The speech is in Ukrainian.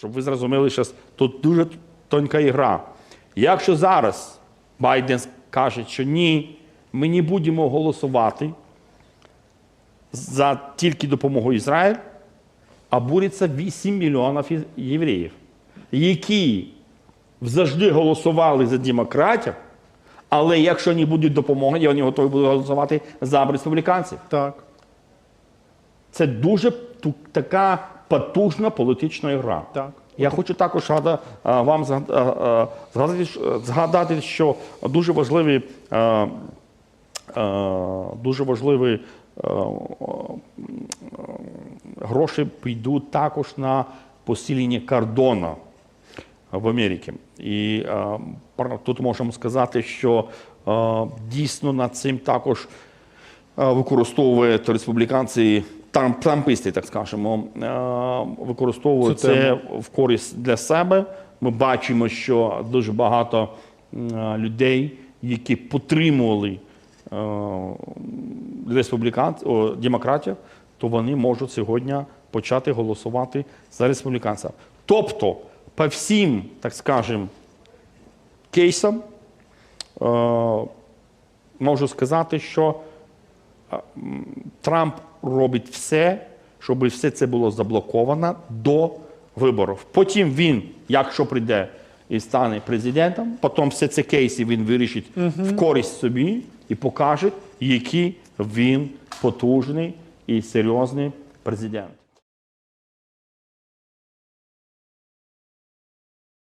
щоб ви зрозуміли, що тут дуже тонка ігра. Якщо зараз Байден каже, що ні, ми не будемо голосувати за тільки допомогу Ізраїль, а борються 8 мільйонів євреїв, які завжди голосували за демократів, але якщо не буде допомоги, вони готові будуть голосувати за республіканців. Так. Це дуже така потужна політична гра. Так. Я хочу також згада- вам а, а, згадати, згадати, що дуже а, дуже важливі гроші підуть також на посилення кордону в Америці. І тут можемо сказати, що дійсно над цим також використовують республіканці, там, трамписти, так скажемо, а, використовують Цю це в користь для себе. Ми бачимо, що дуже багато людей, які підтримували республіканців, демократів, то вони можуть сьогодні почати голосувати за республіканців. Тобто, по всім, так скажемо, кейсам е, можу сказати, що е, Трамп робить все, щоб все це було заблоковано до виборів. Потім він, якщо прийде і стане президентом, потім все це кейси він вирішить в користь собі і покаже, який він потужний і серйозний президент.